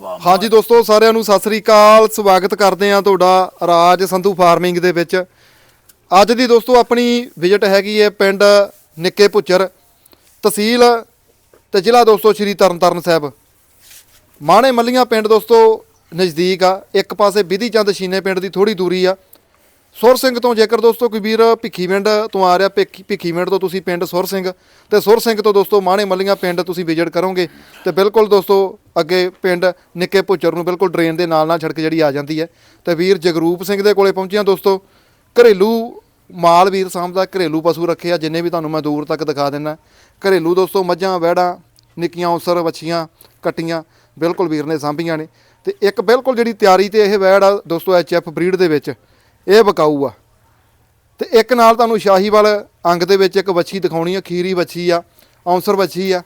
ਹਾਂਜੀ ਦੋਸਤੋ, ਸਾਰਿਆਂ ਨੂੰ ਸਤਿ ਸ੍ਰੀ ਅਕਾਲ। ਸਵਾਗਤ ਕਰਦੇ ਹਾਂ ਤੁਹਾਡਾ ਰਾਜ ਸੰਧੂ ਫਾਰਮਿੰਗ ਦੇ ਵਿੱਚ। ਅੱਜ ਦੀ ਦੋਸਤੋ, ਆਪਣੀ ਵਿਜ਼ਿਟ ਹੈਗੀ ਹੈ ਪਿੰਡ ਨਿੱਕੇ ਪੁੱਚਰ ਤਹਿਸੀਲ ਤੇ ਜ਼ਿਲ੍ਹਾ ਦੋਸਤੋ, ਸ਼੍ਰੀ ਤਰਨਤਾਰਨ ਸਾਹਿਬ। ਮਾਣੇ ਮੱਲੀਆਂ ਪਿੰਡ ਦੋਸਤੋ, ਨਜ਼ਦੀਕ ਆ। ਇੱਕ ਪਾਸੇ ਵਿਧੀ ਚੰਦ ਸ਼ੀਨੇ ਪਿੰਡ ਦੀ ਥੋੜੀ ਦੂਰੀ ਆ। ਸੁਰ ਸਿੰਘ ਤੋਂ ਜੇਕਰ ਦੋਸਤੋ ਕੋਈ ਵੀਰ ਭਿੱਖੀਵਿੰਡ ਤੋਂ ਆ ਰਿਹਾ, ਭਿੱਖੀ ਭਿੱਖੀਵਿੰਡ ਤੋਂ ਤੁਸੀਂ ਪਿੰਡ ਸੁਰ ਸਿੰਘ, ਤੇ ਸੁਰ ਸਿੰਘ ਤੋਂ ਦੋਸਤੋ ਮਾਣੇ ਮੱਲੀਆਂ ਪਿੰਡ ਤੁਸੀਂ ਵਿਜ਼ਿਟ ਕਰੋਗੇ, ਤੇ ਬਿਲਕੁਲ ਦੋਸਤੋ ਅੱਗੇ ਪਿੰਡ ਨਿੱਕੇ ਪੁੱਚਰ ਨੂੰ ਬਿਲਕੁਲ ਡਰੇਨ ਦੇ ਨਾਲ ਨਾਲ ਸੜਕ ਜਿਹੜੀ ਆ ਜਾਂਦੀ ਹੈ। ਤੇ ਵੀਰ ਜਗਰੂਪ ਸਿੰਘ ਦੇ ਕੋਲੇ ਪਹੁੰਚਿਆ ਦੋਸਤੋ। ਘਰੇਲੂ ਮਾਲ ਵੀਰ ਸਾਹਮਣਾ ਘਰੇਲੂ ਪਸ਼ੂ ਰੱਖੇ ਆ, ਜਿੰਨੇ ਵੀ ਤੁਹਾਨੂੰ ਮੈਂ ਦੂਰ ਤੱਕ ਦਿਖਾ ਦਿੰਨਾ। ਘਰੇਲੂ ਦੋਸਤੋ ਮੱਝਾਂ ਵਹਿੜਾਂ ਨਿੱਕੀਆਂ ਔਸਰ ਵੱਛੀਆਂ, ਕੱਟੀਆਂ ਬਿਲਕੁਲ ਵੀਰ ਨੇ ਸਾਂਭੀਆਂ ਨੇ। ਤੇ ਇੱਕ ਬਿਲਕੁਲ ਜਿਹੜੀ ਤਿਆਰੀ ਤੇ ਇਹ ਵਹਿੜ ਆ ਦੋਸਤੋ ਐਚਐਫ ਬਰੀਡ ਦੇ ਵਿੱਚ। ਇਹ ਵਿਕਾਊ ਆ। ਤੇ ਇੱਕ ਨਾਲ ਤੁਹਾਨੂੰ ਸ਼ਾਹੀਵਾਲ ਅੰਗ ਦੇ ਵਿੱਚ ਇੱਕ ਵੱਛੀ ਦਿਖਾਉਣੀ ਆ, ਖੀਰੀ ਵੱਛੀ ਆ, ਔਂਸਰ ਵੱਛੀ ਆ।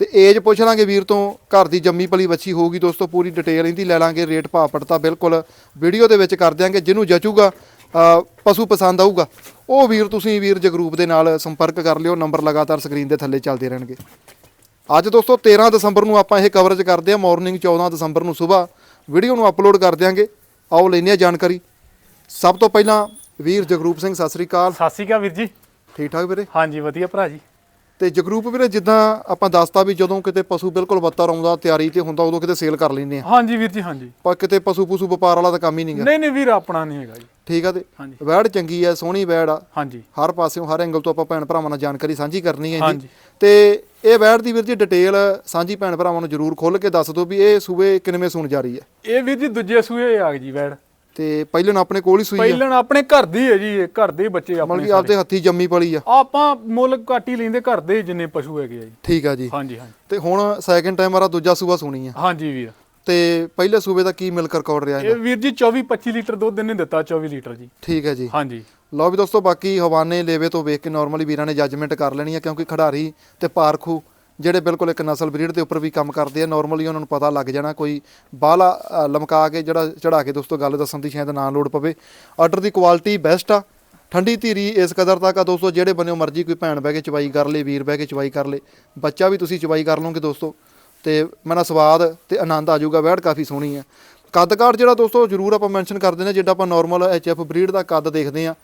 ਤੇ ਏਜ ਪੁੱਛ ਲਾਂਗੇ ਵੀਰ ਤੋਂ, ਘਰ ਦੀ ਜੰਮੀ ਪਲੀ ਵੱਛੀ ਹੋਊਗੀ ਦੋਸਤੋ, ਪੂਰੀ ਡਿਟੇਲ ਇਹਦੀ ਲੈ ਲਾਂਗੇ, ਰੇਟ ਭਾਅ ਪੜਤਾ ਬਿਲਕੁਲ। ਵੀਡੀਓ ਦੇ ਵਿੱਚ ਕਰ ਦਿਆਂਗੇ, ਜਿਹਨੂੰ ਜਚੂਗਾ ਪਸ਼ੂ ਪਸੰਦ ਆਊਗਾ, ਉਹ ਵੀਰ ਤੁਸੀਂ ਵੀਰ ਜਗਰੂਪ ਦੇ ਨਾਲ ਸੰਪਰਕ ਕਰ ਲਿਓ ਨੰਬਰ ਲਗਾਤਾਰ ਸਕਰੀਨ ਦੇ ਥੱਲੇ ਚੱਲਦੇ ਰਹਿਣਗੇ। ਅੱਜ ਦੋਸਤੋ 13 ਦਸੰਬਰ ਨੂੰ ਆਪਾਂ ਇਹ ਕਵਰੇਜ ਕਰਦੇ ਹਾਂ ਮਾਰਨਿੰਗ 14 ਦਸੰਬਰ ਨੂੰ ਸਵੇਰ। ਵੀਡੀਓ ਨੂੰ ਅਪਲੋਡ ਕਰ ਦਿਆਂਗੇ। ਆਓ ਲੈਂਦੇ ਹਾਂ ਜਾਣਕਾਰੀ। ਸਭ ਤੋਂ ਪਹਿਲਾਂ ਵੀਰ ਜਗਰੂਪ ਸਿੰਘ ਸਤਿ ਸ੍ਰੀ ਅਕਾਲ। ਸਤਿ ਸ਼੍ਰੀ ਅਕਾਲ ਵੀਰ ਜੀ। ਠੀਕ ਠਾਕ ਵੀਰੇ? ਹਾਂਜੀ ਵਧੀਆ ਭਰਾ ਜੀ। ਤੇ ਜਗਰੂਪ ਵੀਰੇ ਜਿੱਦਾਂ ਆਪਾਂ ਦੱਸਤਾ ਵੀ ਜਦੋਂ ਕਿਤੇ ਪਸ਼ੂ ਬਿਲਕੁਲ ਬੱਤਰ ਆਉਂਦਾ ਤਿਆਰੀ ਤੇ ਹੁੰਦਾ ਉਦੋਂ ਕਿਤੇ ਸੇਲ ਕਰ ਲੈਂਦੇ ਆ ਹਾਂਜੀ ਵੀਰ ਜੀ ਹਾਂਜੀ। ਪਰ ਕਿਤੇ ਪਸ਼ੂ ਪਸ਼ੂ ਵਪਾਰ ਵਾਲਾ ਤਾਂ ਕੰਮ ਹੀ ਨਹੀਂਗਾ। ਨਹੀਂ ਨਹੀਂ ਵੀਰ ਆਪਣਾ ਨਹੀਂ ਹੈਗਾ ਜੀ। ਠੀਕ ਆ ਤੇ? ਹਾਂਜੀ। ਵੈੜ ਚੰਗੀ ਆ ਸੋਹਣੀ ਵੈੜ ਆ। ਹਾਂਜੀ। ਹਰ ਪਾਸਿਓਂ ਹਰ ਐਂਗਲ ਤੋਂ ਆਪਾਂ ਭੈਣ ਭਰਾਵਾਂ ਨਾਲ ਜਾਣਕਾਰੀ ਸਾਂਝੀ ਕਰਨੀ ਹੈ ਜੀ। ਹਾਂਜੀ। ਤੇ ਇਹ ਵੈੜ ਦੀ ਵੀਰ ਜੀ ਡਿਟੇਲ ਸਾਂਝੀ ਭੈਣ ਭਰਾਵਾਂ ਨੂੰ ਜਰੂਰ ਖੋਲ ਕੇ ਦੱਸ ਦਿਓ ਵੀ ਇਹ ਸੂਬੇ ਕਿੰਨਵੇਂ ਸੂਣ ਜਾ ਰਹੀ ਹੈ। ਇਹ ਵੀਰ ਜੀ ਦੂਜੇ ਸੂਏ ਆ ਗਈ ਜੀ ਵੈੜ। ਤੇ ਪਹਿਲਾਂ ਆਪਣੇ ਕੋਲ ਹੀ ਸੂਈ ਆ। ਪਹਿਲਣ ਆਪਣੇ ਘਰ ਦੀ ਹੈ ਜੀ ਇਹ ਘਰ ਦੇ ਹੀ ਬੱਚੇ ਮਤਲਬ ਆਪਣੇ ਕਿ ਆਪਦੇ ਹੱਥੀ ਜੰਮੀ ਪਲੀ ਆ। ਆਪਾਂ ਮੁੱਲ ਘੱਟ ਹੀ ਲੈਂਦੇ ਘਰ ਦੇ ਜਿੰਨੇ ਪਸ਼ੂ ਹੈਗੇ ਆ ਜੀ। ਠੀਕ ਆ ਜੀ। ਹਾਂਜੀ ਹਾਂਜੀ। ਤੇ ਹੁਣ ਸੈਕਿੰਡ ਟਾਈਮ ਵਾਰਾ ਦੂਜਾ ਸੂਬਾ ਸੁਣੀ ਆ। ਹਾਂਜੀ ਵੀਰ। ਤੇ ਪਹਿਲੇ ਸੂਬੇ ਦਾ ਕੀ ਮਿਲਕ ਰਿਕਾਰਡ ਰਿਹਾ ਇਹ ਇਹਦਾ ਵੀਰ ਜੀ 24 25 ਲੀਟਰ ਦੁੱਧ ਇਹਨੇ ਦਿੱਤਾ 24 ਲੀਟਰ ਜੀ। ਠੀਕ ਹੈ ਜੀ। ਹਾਂਜੀ। ਲਓ ਵੀ ਦੋਸਤੋ ਬਾਕੀ ਹਵਾਨੇ ਲੇਵੇ ਤੋਂ ਵੇਖ ਕੇ ਨਾਰਮਲੀ ਵੀਰਾਂ ਨੇ ਜੱਜਮੈਂਟ ਕਰ ਲੈਣੀ ਆ ਕਿਉਂਕਿ ਖਿਡਾਰੀ ਤੇ ਪਾਰਖੂ ਜਿਹੜੇ ਬਿਲਕੁਲ ਇੱਕ ਨਸਲ ਬਰੀਡ ਦੇ ਉੱਪਰ ਵੀ ਕੰਮ ਕਰਦੇ ਆ ਨਾਰਮਲੀ ਉਹਨਾਂ ਨੂੰ ਪਤਾ ਲੱਗ ਜਾਣਾ ਕੋਈ ਬਾਹਲਾ ਲਮਕਾ ਕੇ ਜਿਹੜਾ ਚੜਾ ਕੇ ਦੋਸਤੋ ਗੱਲ ਦੱਸਣ ਦੀ ਸ਼ਾਇਦ ਨਾ ਲੋੜ ਪਵੇ। ਆਰਡਰ ਦੀ ਕੁਆਲਿਟੀ ਬੈਸਟ ਆ। ਠੰਡੀ ਧੀਰੀ ਇਸ ਕਦਰ ਤੱਕ ਆ ਦੋਸਤੋ, ਜਿਹੜੇ ਬੰਨਿਓ ਮਰਜ਼ੀ ਕੋਈ ਭੈਣ ਬਹਿ ਕੇ ਚਵਾਈ ਕਰ ਲੇ, ਵੀਰ ਬਹਿ ਕੇ ਚਵਾਈ ਕਰ ਲੇ, ਬੱਚਾ ਵੀ ਤੁਸੀਂ ਚਵਾਈ ਕਰ ਲਓਗੇ ਦੋਸਤੋ। ਤੇ ਮਨਾ ਸਵਾਦ ਤੇ ਆਨੰਦ ਆ ਜਾਊਗਾ, ਵੈੜ ਕਾਫੀ ਸੋਹਣੀ ਆ। ਕੱਦ ਕਾਠ ਜਿਹੜਾ ਦੋਸਤੋ ਜਰੂਰ ਆਪਾਂ ਮੈਂਸ਼ਨ ਕਰਦੇ ਨੇ ਜਿੱਦਾਂ ਆਪਾਂ ਨਾਰਮਲ ਐਚਐਫ ਬਰੀਡ ਦਾ ਕੱਦ ਦੇਖਦੇ ਆ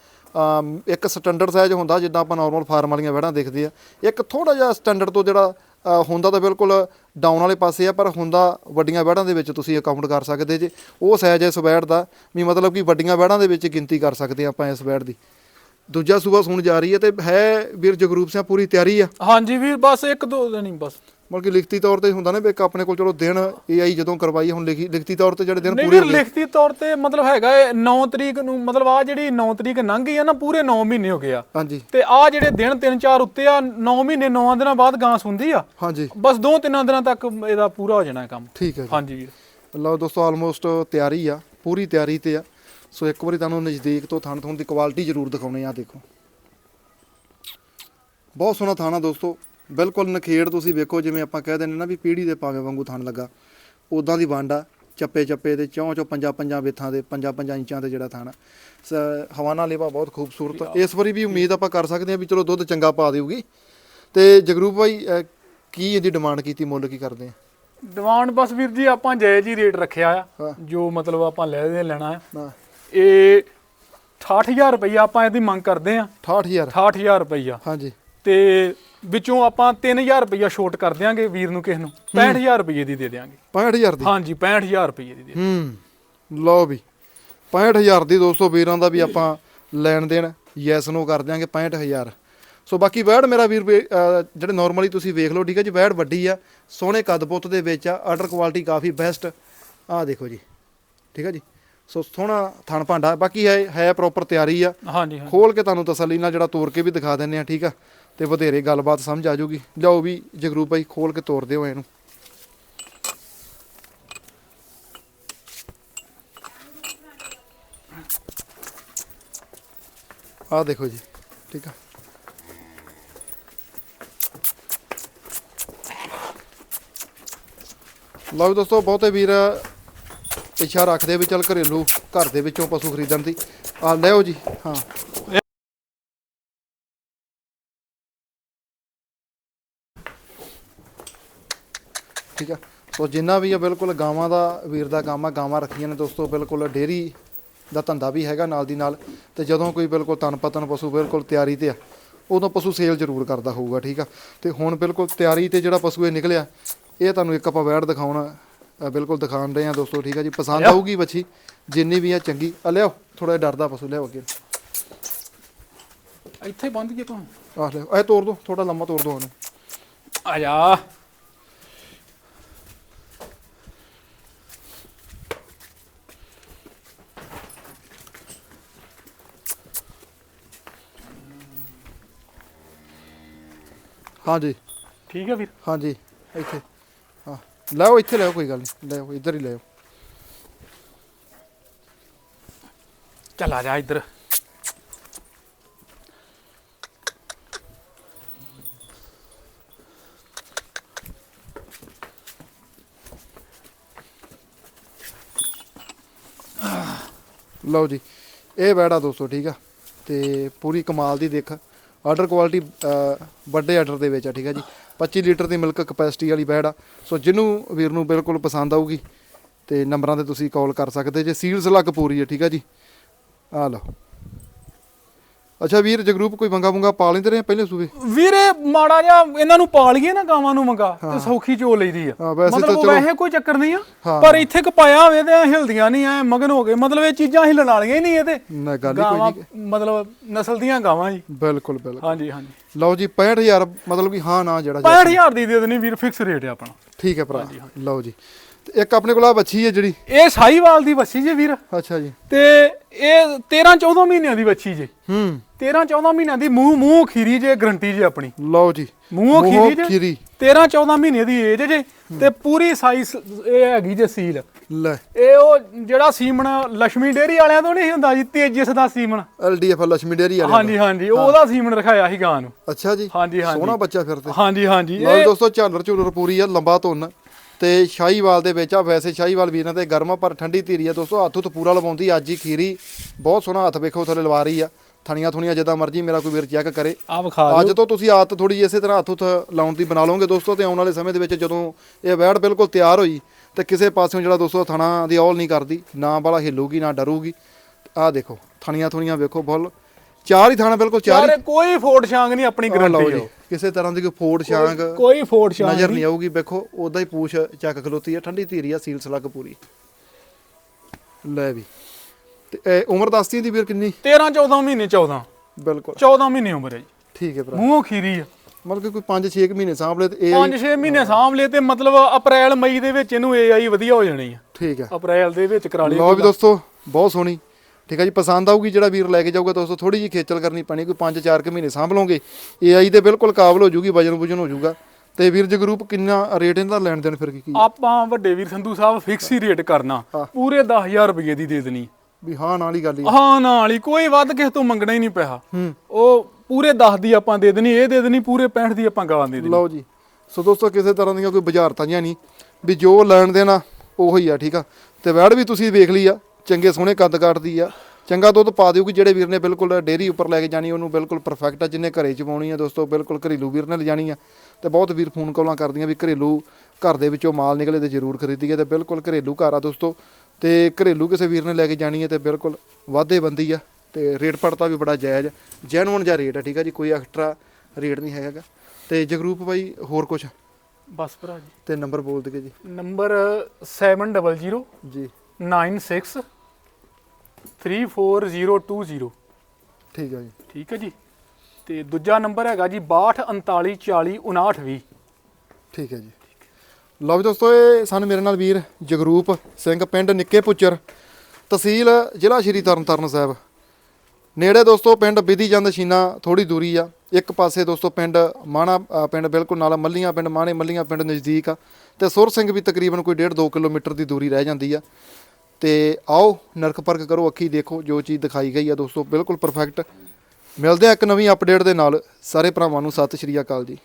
ਇੱਕ ਸਟੈਂਡਰਡ ਸਾਈਜ਼ ਹੁੰਦਾ ਜਿੱਦਾਂ ਆਪਾਂ ਨਾਰਮਲ ਫਾਰਮ ਵਾਲੀਆਂ ਵੈੜਾਂ ਦੇਖਦੇ ਆ। ਇੱਕ ਥੋੜਾ ਜਿਹਾ ਸਟੈਂਡਰਡ ਤੋਂ ਜਿਹੜਾ ਹੁੰਦਾ ਤਾਂ ਬਿਲਕੁਲ ਡਾਊਨ ਵਾਲੇ ਪਾਸੇ ਆ, ਪਰ ਹੁੰਦਾ ਵੱਡੀਆਂ ਵੈੜਾਂ ਦੇ ਵਿੱਚ ਤੁਸੀਂ ਅਕਾਊਂਟ ਕਰ ਸਕਦੇ ਜੇ। ਉਹ ਸਾਈਜ਼ ਇਸ ਵੈੜ ਦਾ, ਵੀ ਮਤਲਬ ਕਿ ਵੱਡੀਆਂ ਵੈੜਾਂ ਦੇ ਵਿੱਚ ਗਿਣਤੀ ਕਰ ਸਕਦੇ ਆ ਆਪਾਂ ਇਸ ਵੈੜ ਦੀ। ਦੂਜਾ ਸੂਬਾ ਸੁਣ ਜਾ ਰਹੀ ਹੈ ਤੇ ਹੈ ਵੀਰ ਜਗਰੂਪ ਸਿੰਘ, ਪੂਰੀ ਤਿਆਰੀ ਆ? ਹਾਂਜੀ ਵੀਰ, ਬਸ ਇੱਕ ਦੋ ਦਿਨ ਹੀ ਬਸ। ਮਤਲਬ ਕਿ ਲਿਖਤੀ ਤੌਰ ਤੇ ਹੁੰਦਾ ਨਾ ਵੀ ਇੱਕ ਆਪਣੇ ਕੋਲ ਚਲੋ ਦਿਨ ਏਆਈ ਜਦੋਂ ਕਰਵਾਈ ਹੁਣ ਲਿਖੀ ਲਿਖਤੀ ਤੌਰ ਤੇ ਜਿਹੜੇ ਦਿਨ ਨਹੀਂ ਪੂਰੇ ਵੀਰ ਲਿਖਤੀ ਤੌਰ ਤੇ ਮਤਲਬ ਹੈਗਾ 9 ਤਰੀਕ ਨੂੰ ਮਤਲਬ ਆ ਜਿਹੜੀ 9 ਤਰੀਕ ਲੰਘ ਗਈ ਆ ਨਾ ਪੂਰੇ 9 ਮਹੀਨੇ ਹੋ ਗਏ ਆ। ਹਾਂਜੀ। ਤੇ ਆ ਜਿਹੜੇ ਦਿਨ 3-4 ਉੱਤੇ ਆ 9 ਮਹੀਨੇ 9 ਦਿਨਾਂ ਬਾਅਦ ਗਾਂ ਸੁੰਦੀ ਆ। ਹਾਂਜੀ। ਬਸ 2-3 ਦਿਨਾਂ ਤੱਕ ਇਹਦਾ ਪੂਰਾ ਹੋ ਜਾਣਾ ਹੈ ਕੰਮ। ਠੀਕ ਹੈ ਹਾਂਜੀ। ਵੀਰ ਲਓ ਦੋਸਤੋ ਆਲਮੋਸਟ ਤਿਆਰੀ ਆ ਪੂਰੀ ਤਿਆਰੀ ਤੇ ਆ। ਸੋ ਇੱਕ ਵਾਰੀ ਤੁਹਾਨੂੰ ਨਜ਼ਦੀਕ ਤੋਂ ਥਣ ਥਣ ਦੀ ਕੁਆਲਿਟੀ ਜ਼ਰੂਰ ਦਿਖਾਉਣੇ ਆ ਦੇਖੋ। ਬਹੁਤ ਸੋਹਣਾ ਥਾਣਾ ਦੋਸਤੋ। ਬਿਲਕੁਲ ਨਖੇੜ ਤੁਸੀਂ ਵੇਖੋ ਜਿਵੇਂ ਆਪਾਂ ਕਹਿ ਦਿੰਦੇ ਨਾ ਵੀ ਪੀੜੀ ਦੇ ਪਾਵੇਂ ਵਾਂਗੂ ਥਣ ਲੱਗਾ ਉਦਾਂ ਦੀ ਵੰਡ ਆ ਚੱਪੇ ਚੱਪੇ ਤੇ ਚੌਂ ਚੌਂ ਪੰਜਾਂ ਪੰਜਾਂ ਵੇਥਾਂ ਦੇ ਪੰਜਾਂ ਪੰਜਾਂ ਇੰਚਾਂ ਤੇ ਜਿਹੜਾ ਥਾਣਾ ਹਵਾਨਾ ਲੇਵਾ ਬਹੁਤ ਖੂਬਸੂਰਤ ਇਸ ਵਾਰੀ ਵੀ ਉਮੀਦ ਆਪਾਂ ਕਰ ਸਕਦੇ ਹਾਂ ਵੀ ਚਲੋ ਦੁੱਧ ਚੰਗਾ ਪਾ ਦੇਊਗੀ। ਤੇ ਜਗਰੂਪ ਭਾਈ ਕੀ ਇਹਦੀ ਡਿਮਾਂਡ ਕੀਤੀ ਮੁੱਲ ਕੀ ਕਰਦੇ ਆ? ਡਿਮਾਂਡ ਬਸ ਵੀਰ ਜੀ ਆਪਾਂ ਜਾਇਜ਼ ਹੀ ਰੇਟ ਰੱਖਿਆ ਹਾਂ। ਆ ਜੋ ਮਤਲਬ ਆਪਾਂ ਲੈ ਦੇ ਲੈਣਾ ਆ। ਨਾ ਇਹ 68000 ਰੁਪਈਆ ਆਪਾਂ ਇਹਦੀ ਮੰਗ ਕਰਦੇ ਆ। 68000 68000 ਰੁਪਈਆ। ਹਾਂਜੀ। ਤੇ ਵਿੱਚੋਂ ਆਪਾਂ 3000 ਰੁਪਈਆ ਛੋਟ ਕਰ ਦਿਆਂਗੇ ਵੀਰ ਨੂੰ ਕਿਸ ਨੂੰ। 65000 ਰੁਪਈਏ ਦੀ ਦੇ ਦਿਆਂਗੇ। 65000 ਦੀ? ਹਾਂਜੀ 65000 ਰੁਪਈਏ ਦੀ ਦੇ ਹੂੰ ਲਓ ਵੀ। 65000 ਦੀ ਦੋਸਤੋ ਵੀਰਾਂ ਦਾ ਵੀ ਆਪਾਂ ਲੈਣ ਦੇਣ ਯੈਸ ਨੋ ਕਰ ਦਿਆਂਗੇ 65000 ਸੋ ਬਾਕੀ ਵੈੜ ਮੇਰਾ ਵੀਰ ਜਿਹੜੇ ਨਾਰਮਲੀ ਤੁਸੀਂ ਵੇਖ ਲਓ ਠੀਕ ਹੈ ਜੀ ਵੈੜ ਵੱਡੀ ਆ ਸੋਹਣੇ ਕੱਦ ਪੁੱਤ ਦੇ ਵਿੱਚ ਆ ਆਰਡਰ ਕੁਆਲਿਟੀ ਕਾਫੀ ਬੈਸਟ ਆਹ ਦੇਖੋ ਜੀ ਠੀਕ ਹੈ ਜੀ। ਸੋ ਸੋਹਣਾ ਥਣ ਭਾਂਡਾ ਬਾਕੀ ਹੈ ਹੈ ਪ੍ਰੋਪਰ ਤਿਆਰੀ ਆ। ਹਾਂਜੀ ਖੋਲ ਕੇ ਤੁਹਾਨੂੰ ਤਸੱਲੀ ਨਾਲ ਜਿਹੜਾ ਤੋੜ ਕੇ ਵੀ ਦਿਖਾ ਦਿੰਨੇ ਆ ਠੀਕ ਆ। ਤੇ ਵਧੇਰੇ ਗੱਲਬਾਤ ਸਮਝ ਆ ਜਾਊਗੀ। ਲਿਆਓ ਵੀ ਜਗਰੂਪ ਭਾਈ, ਖੋਲ ਕੇ ਤੋੜ ਦਿਓ ਇਹਨੂੰ। ਆਹ ਦੇਖੋ ਜੀ, ਠੀਕ ਆ। ਲਓ ਦੋਸਤੋ, ਬਹੁਤੇ ਵੀਰ ਇੱਛਾ ਰੱਖਦੇ ਵੀ ਚੱਲ ਘਰੇਲੂ ਘਰ ਦੇ ਵਿੱਚੋਂ ਪਸ਼ੂ ਖਰੀਦਣ ਦੀ। ਆ ਲਿਓ ਜੀ, ਹਾਂ। ਠੀਕ ਆ? ਸੋ ਜਿੰਨਾ ਵੀ ਆ ਬਿਲਕੁਲ ਗਾਵਾਂ ਦਾ ਵੀਰ ਦਾ ਕੰਮ ਆ ਗਾਵਾਂ ਰੱਖੀਆਂ ਨੇ ਦੋਸਤੋ ਬਿਲਕੁਲ ਡੇਰੀ ਦਾ ਧੰਦਾ ਵੀ ਹੈਗਾ ਨਾਲ ਦੀ ਨਾਲ। ਤੇ ਜਦੋਂ ਕੋਈ ਬਿਲਕੁਲ ਤਨ ਪਤਨ ਪਸ਼ੂ ਬਿਲਕੁਲ ਤਿਆਰੀ ਤੇ ਆ ਉਦੋਂ ਪਸ਼ੂ ਸੇਲ ਜ਼ਰੂਰ ਕਰਦਾ ਹੋਊਗਾ ਠੀਕ ਆ? ਤੇ ਹੁਣ ਬਿਲਕੁਲ ਤਿਆਰੀ ਤੇ ਜਿਹੜਾ ਪਸ਼ੂ ਇਹ ਨਿਕਲਿਆ ਇਹ ਤੁਹਾਨੂੰ ਇੱਕ ਆਪਾਂ ਵੈੜ ਦਿਖਾਉਣਾ ਬਿਲਕੁਲ ਦਿਖਾਣ ਰਹੇ ਆ ਦੋਸਤੋ ਠੀਕ ਆ ਜੀ? ਪਸੰਦ। ਆਊਗੀ ਬੱਚੀ ਜਿੰਨੀ ਵੀ ਆ ਚੰਗੀ। ਆ ਲਿਆਓ ਥੋੜਾ ਡਰਦਾ ਪਸ਼ੂ ਲਿਆਓ ਅੱਗੇ। ਇੱਥੇ ਬੰਦ ਗਿਆ ਤੂੰ। ਆਹ ਲਿਆਓ ਇਹ ਤੋੜ ਦੋ ਥੋੜਾ ਲੰਮਾ ਤੋੜ ਦੋ ਉਹਨੂੰ। ਆ ਜਾ। ਹਾਂਜੀ। ਠੀਕ ਹੈ ਵੀਰ ਹਾਂਜੀ ਇੱਥੇ। ਹਾਂ। ਲਿਆਓ ਇੱਥੇ ਲਿਆਓ ਕੋਈ ਗੱਲ ਨਹੀਂ। ਲਿਆਓ ਇੱਧਰ ਹੀ ਲਿਆਓ। ਚੱਲ ਆ ਜਾ ਇੱਧਰ। ਲਓ ਜੀ ਇਹ ਬੈੜਾ ਦੋਸਤੋ ਠੀਕ ਆ। ਤੇ ਪੂਰੀ ਕਮਾਲ ਦੀ ਦੇਖ। ਆਰਡਰ ਕੁਆਲਿਟੀ ਵੱਡੇ ਆਰਡਰ ਦੇ ਵਿੱਚ ਆ, ਠੀਕ ਆ ਜੀ। 25 ਲੀਟਰ ਦੀ ਮਿਲਕ ਕਪੈਸਿਟੀ ਵਾਲੀ ਬੈੜ ਆ। ਸੋ ਜਿਹਨੂੰ ਵੀਰ ਨੂੰ ਬਿਲਕੁਲ ਪਸੰਦ ਆਊਗੀ, ਤੇ ਨੰਬਰਾਂ ਤੇ ਤੁਸੀਂ ਕਾਲ ਕਰ ਸਕਦੇ ਜੇ। ਸੀਲਸ ਲੱਗ ਪੂਰੀ ਹੈ ਠੀਕ ਹੈ ਜੀ। ਆ ਲਓ। ਅੱਛਾ ਵੀਰ ਜਗਰੂਪ ਕੋਈ ਬੰਗਾ ਬੰਗਾ ਪਾ ਲੈਂਦੇ ਰਹੇ ਪਹਿਲੇ ਸੂਬੇ? ਵੀਰੇ ਮਾੜਾ ਜਿਹਾ ਇਹਨਾਂ ਨੂੰ ਪਾਲ ਗਏ ਨਾ ਗਾਵਾਂ ਨੂੰ ਮੰਗਾ ਤੇ ਸੌਖੀ ਚੋ ਲਈਦੀ ਆ। ਹਾਂ, ਵੈਸੇ ਤਾਂ ਮਤਲਬ ਚਲੋ- ਵੈਸੇ ਕੋਈ ਚੱਕਰ ਨਹੀਂ ਆ ਹਾਂ। ਪਰ ਇੱਥੇ ਕਪਾਇਆ ਹੋਵੇ ਤੇ ਐਂ ਹਿਲਦੀਆਂ ਨਹੀਂ ਐ ਮਗਨ ਹੋ ਗਏ। ਮਤਲਬ ਇਹ ਚੀਜ਼ਾਂ ਹਿੱਲਣ ਵਾਲੀਆਂ ਹੀ ਨਹੀਂ ਇਹਦੇ ਨਾ ਗੱਲ ਹੀ ਕੋਈ ਗਾਵਾਂ ਨਹੀਂ। ਮਤਲਬ ਨਸਲ ਦੀਆਂ ਗਾਵਾਂ ਜੀ। ਬਿਲਕੁਲ ਬਿਲਕੁਲ। ਹਾਂਜੀ ਹਾਂਜੀ। ਲਓ ਜੀ 65000 ਮਤਲਬ ਕਿ ਹਾਂ ਨਾ ਜਿਹੜਾ 65000 ਦੀ ਦੇ ਦੇਣੀ ਵੀਰ ਫਿਕਸ ਰੇਟ ਆ ਆਪਣਾ। ਠੀਕ ਹੈ ਭਰਾ। ਲਓ ਜੀ। ਤੇ ਇੱਕ ਆਪਣੇ ਕੋਲ ਆ ਬੱਚੀ ਹੈ ਜਿਹੜੀ। ਇਹ ਸਾਈਵਾਲ ਦੀ ਬੱਚੀ ਜੀ ਵੀਰ। ਅੱਛਾ ਜੀ। ਤੇ ਇਹ 13 14 ਮਹੀਨਿਆਂ ਦੀ ਬੱਚੀ ਜੀ। ਹੂੰ। 13 14 ਮਹੀਨਿਆਂ ਦੀ ਮੂੰਹ ਮੂੰਹ ਖੀਰੀ ਜੇ ਗਰੰਟੀ ਜੇ ਆਪਣੀ। ਲਓ ਜੀ। ਮੂੰਹ ਖੀਰੀ ਜੇ। 13 14 ਮਹੀਨੇ ਦੀ ਏਜ ਜੇ। ਤੇ ਪੂਰੀ ਸਾਈਜ਼ ਇਹ ਹੈਗੀ ਜੇ ਸੀਲ ਲੈ। ਇਹ ਉਹ ਜਿਹੜਾ ਸੀਮਨ ਲక్ష్ਮੀ ਡੇਰੀ ਵਾਲਿਆਂ ਤੋਂ ਨਹੀਂ ਹੁੰਦਾ ਜੀ ਤੇਜਸ ਦਾ ਸੀਮਨ ਐਲਡੀਐਫ ਲక్ష్ਮੀ ਡੇਰੀ ਵਾਲਿਆਂ ਹਾਂਜੀ ਹਾਂਜੀ। ਉਹਦਾ ਸੀਮਨ ਰਖਾਇਆ ਸੀ ਗਾਂ ਨੂੰ। ਅੱਛਾ ਜੀ। ਹਾਂਜੀ ਹਾਂਜੀ। ਸੋਹਣਾ ਬੱਚਾ ਫਿਰ ਤੇ। ਹਾਂਜੀ ਹਾਂਜੀ। ਲਓ ਦੋਸਤੋ ਝਾਲਰ ਝੂਲਰ ਪੂਰੀ ਆ ਲੰਬਾ ਧੁੰਨ। ਤੇ ਸ਼ਾਹੀਵਾਲ ਦੇ ਵਿੱਚ ਆ। ਵੈਸੇ ਸ਼ਾਹੀਵਾਲ ਵੀਰਾਂ ਤੇ ਗਰਮ ਪਰ ਠੰਡੀ ਧੀਰੀ ਆ ਦੋਸਤੋ। ਹੱਥ ਹੁੱਥ ਪੂਰਾ ਲਵਾਉਂਦੀ ਅੱਜ ਹੀ ਖੀਰੀ ਬਹੁਤ ਸੋਹਣਾ ਹੱਥ ਵੇਖੋ ਥੱਲੇ ਲਵਾ ਰਹੀ ਆ। ਥਣੀਆਂ ਥੁਣੀਆਂ ਜਿੱਦਾਂ ਮਰਜ਼ੀ ਮੇਰਾ ਕੋਈ ਵੀਰ ਚੈੱਕ ਕਰੇ। ਆ ਵਿਖਾ ਅੱਜ ਤੋਂ ਤੁਸੀਂ ਆਦਤ ਥੋੜੀ ਜਿਹੀ ਇਸੇ ਤਰ੍ਹਾਂ ਹੱਥ ਹੁੱਥ ਲਾਉਣ ਦੀ ਬਣਾ ਲਓਗੇ ਦੋਸਤੋ ਤੇ ਆਉਣ ਵਾਲੇ ਸਮੇਂ ਦੇ ਵਿੱਚ ਜਦੋਂ ਇਹ ਵੈੜ ਬਿਲਕੁਲ ਤਿਆਰ ਹੋਈ ਤੇ ਕਿਸੇ ਪਾਸਿਓਂ ਜਿਹੜਾ ਦੋਸਤੋ ਥਣਾ ਦੀ ਔਲ ਨਹੀਂ ਕਰਦੀ ਨਾ ਵਾਲਾ ਹਿੱਲੂਗੀ ਨਾ ਡਰੂਗੀ। ਆਹ ਦੇਖੋ ਥਣੀਆਂ ਥੁਣੀਆਂ ਵੇਖੋ ਬੁੱਲ ਚਾਰ ਹੀ ਥਾਣਾ ਬਿਲਕੁਲ ਚਾਰ ਯਾਰ ਕੋਈ ਫੋਟ ਛਾਂਗ ਨਹੀਂ ਆਪਣੀ ਹੀ ਆਹ ਲਓ ਗਰੰਟੀ ਜੀ ਕਿਸੇ ਤਰ੍ਹਾਂ ਦੀ ਕੋਈ ਫੋੜ ਛਾਂਗ ਕੋਈ ਫੋਟ ਛਾਂਗ ਨਜ਼ਰ ਨਹੀਂ। ਆਊਗੀ ਵੇਖੋ ਉਦਾਂ ਹੀ ਪੂਛ ਚੱਕ ਖਲੋਤੀ ਆ ਠੰਡੀ ਧੀਰੀ ਆ ਸੀਲ ਸਲੱਗ ਪੂਰੀ। ਲੈ ਵੀ। ਤੇ ਇਹ ਉਮਰ ਦੱਸਦੀ ਦੀ ਵੀਰ ਕਿੰਨੀ? 13 14 ਮਹੀਨੇ 14 ਬਿਲਕੁਲ। 14 ਮਹੀਨੇ ਉਮਰ ਹੈ ਜੀ। ਠੀਕ ਹੈ ਭਰਾ। ਮੂੰਹੋਂ ਖੀਰੀ ਆ। ਮਤਲਬ ਕਿ ਕੋਈ 5-6 ਮਹੀਨੇ ਸਾਂਭ ਲਏ ਤੇ ਇਹ 5-6 ਮਹੀਨੇ ਸਾਂਭ ਲਏ ਤੇ ਮਤਲਬ ਅਪ੍ਰੈਲ ਮਈ ਦੇ ਵਿੱਚ ਇਹਨੂੰ ਏਆਈ ਵਧੀਆ ਹੋ ਜਾਣੀ ਆ। ਠੀਕ ਹੈ। ਅਪ੍ਰੈਲ ਦੇ ਵਿੱਚ ਕਰਾ ਲਈ ਲਓ ਵੀ ਦੋਸਤੋ ਬਹੁਤ ਸੋਹਣੀ। ਠੀਕ ਹੈ ਜੀ ਪਸੰਦ ਆਊਗੀ ਜਿਹੜਾ ਵੀਰ ਲੈ ਕੇ ਜਾਊਗਾ ਦੋਸਤੋ ਥੋੜੀ ਜਿਹੀ ਖੇਚਲ ਕਰਨੀ ਪੈਣੀ ਕੋਈ 5-4 ਕੁ ਮਹੀਨੇ ਸਾਂਭ ਲਓਗੇ। AI ਦੇ ਬਿਲਕੁਲ ਕਾਬਲ ਹੋ ਜੂਗੀ ਵਜਨ ਵੁਜਨ ਹੋ ਜੂਗਾ। ਤੇ ਵੀਰ ਜਗਰੂਪ ਕਿੰਨਾ ਰੇਟ ਇਹਦਾ ਲੈਣ ਦੇਣ ਫਿਰ ਕੀ ਕੀ? ਆਪਾਂ ਵੱਡੇ ਵੀਰ ਸੰਧੂ ਸਾਹਿਬ ਫਿਕਸ ਹੀ ਰੇਟ ਕਰਨਾ। ਪੂਰੇ 10000 ਰੁਪਏ ਦੀ ਦੇ ਦੇਣੀ। ਵੀ ਹਾਂ ਨਾਲ ਹੀ ਗੱਲ ਹੀ। ਹਾਂ ਨਾਲ ਹੀ ਕੋਈ ਵੱਧ ਕਿਸੇ ਤੋਂ ਮੰਗਣਾ ਹੀ ਨਹੀਂ ਪਿਆ। ਹੂੰ। ਉਹ ਪੂਰੇ 10 ਦੀ ਆਪਾਂ ਦੇ ਦੇਣੀ ਇਹ ਦੇ ਦੇਣੀ ਪੂਰੇ 65 ਦੀ ਆਪਾਂ ਗਾਂ ਦੇ ਦੇਣੀ। ਲਓ ਜੀ। ਸੋ ਦੋਸਤੋ ਕਿਸੇ ਤਰ੍ਹਾਂ ਦੀਆਂ ਕੋਈ ਬੁਝਾਰਤਾਂ ਨਹੀਂ। ਵੀ ਜੋ ਲੈਣ ਦੇਣਾ ਉਹੋ ਹੀ ਆ ਠੀਕ ਆ। ਤੇ ਵੈੜ ਵੀ ਤੁਸੀਂ ਵੇਖ ਲਈ ਆ। ਚੰਗੇ ਸੋਹਣੇ ਕੱਦ ਕੱਟਦੀ ਆ। ਚੰਗਾ ਦੁੱਧ ਪਾ ਦਿਓਗੀ ਜਿਹੜੇ ਵੀਰ ਨੇ ਬਿਲਕੁਲ ਡੇਰੀ ਉੱਪਰ ਲੈ ਕੇ ਜਾਣੀ ਉਹਨੂੰ ਬਿਲਕੁਲ ਪਰਫੈਕਟ ਆ। ਜਿੰਨੇ ਘਰੇ ਚ ਪਾਉਣੀ ਆ ਦੋਸਤੋ ਬਿਲਕੁਲ ਘਰੇਲੂ ਵੀਰ ਨੇ ਲਿਜਾਣੀ ਆ। ਤੇ ਬਹੁਤ ਵੀਰ ਫੋਨ ਕਾਲਾਂ ਕਰਦੀਆਂ ਵੀ ਘਰੇਲੂ ਘਰ ਦੇ ਵਿੱਚੋਂ ਮਾਲ ਨਿਕਲੇ ਤੇ ਜ਼ਰੂਰ ਖਰੀਦੀਏ ਤੇ ਬਿਲਕੁਲ ਘਰੇਲੂ ਘਰ ਆ ਦੋਸਤੋ। ਤੇ ਘਰੇਲੂ ਕਿਸੇ ਵੀਰ ਨੇ ਲੈ ਕੇ ਜਾਣੀ ਹੈ ਤੇ ਬਿਲਕੁਲ ਵਾਧੇ ਬੰਦੀ ਆ। ਤੇ ਰੇਟ ਪੜਤਾ ਵੀ ਬੜਾ ਜਾਇਜ਼ ਜੈਨੂਨ ਜਿਹਾ ਰੇਟ ਆ ਠੀਕ ਆ ਜੀ ਕੋਈ ਐਕਸਟਰਾ ਰੇਟ ਨਹੀਂ ਹੈਗਾ ਤੇ ਜਗਰੂਪ ਭਾਈ ਹੋਰ ਕੁਝ ਬਸ ਭਰਾ ਜੀ। ਤੇ ਨੰਬਰ ਬੋਲ ਦਗੇ ਜੀ। ਨੰਬਰ 700 ਜੀ। 96 34020 ਠੀਕ ਆ ਜੀ ਠੀਕ ਹੈ ਜੀ ਤੇ ਦੂਜਾ ਨੰਬਰ ਹੈਗਾ ਜੀ 6239405920 ਠੀਕ ਹੈ ਜੀ ਲਓ ਵੀ ਦੋਸਤੋ ਇਹ ਸਨ ਮੇਰੇ ਨਾਲ ਵੀਰ ਜਗਰੂਪ ਸਿੰਘ ਪਿੰਡ ਨਿੱਕੇ ਪੁੱਚਰ ਤਹਿਸੀਲ ਜ਼ਿਲ੍ਹਾ ਸ਼੍ਰੀ ਤਰਨਤਾਰਨ ਸਾਹਿਬ ਨੇੜੇ ਦੋਸਤੋ ਪਿੰਡ ਬਿਧੀ ਚੰਦ ਸ਼ੀਨਾ ਥੋੜੀ ਦੂਰੀ ਆ ਇੱਕ ਪਾਸੇ ਦੋਸਤੋ ਪਿੰਡ ਮਾਣਾ ਪਿੰਡ ਬਿਲਕੁਲ ਨਾਲ ਮੱਲੀਆਂ ਪਿੰਡ ਮਾਣੇ ਮੱਲੀਆਂ ਪਿੰਡ ਨਜ਼ਦੀਕ ਆ ਤੇ ਸੁਰ ਸਿੰਘ ਵੀ ਤਕਰੀਬਨ ਕੋਈ 1.5 2 ਕਿਲੋਮੀਟਰ ਦੀ ਦੂਰੀ ਰਹਿ ਜਾਂਦੀ ਆ ਤੇ ਆਓ ਨਰਕ ਪਰਖ ਕਰੋ, ਅੱਖੀ ਦੇਖੋ, ਜੋ ਚੀਜ਼ ਦਿਖਾਈ ਗਈ ਆ ਦੋਸਤੋ, ਬਿਲਕੁਲ ਪਰਫੈਕਟ ਮਿਲਦੇ ਆ ਇੱਕ ਨਵੀਂ ਅਪਡੇਟ ਦੇ ਨਾਲ। ਸਾਰੇ ਭਰਾਵਾਂ ਨੂੰ ਸਤਿ ਸ਼੍ਰੀ ਅਕਾਲ ਜੀ।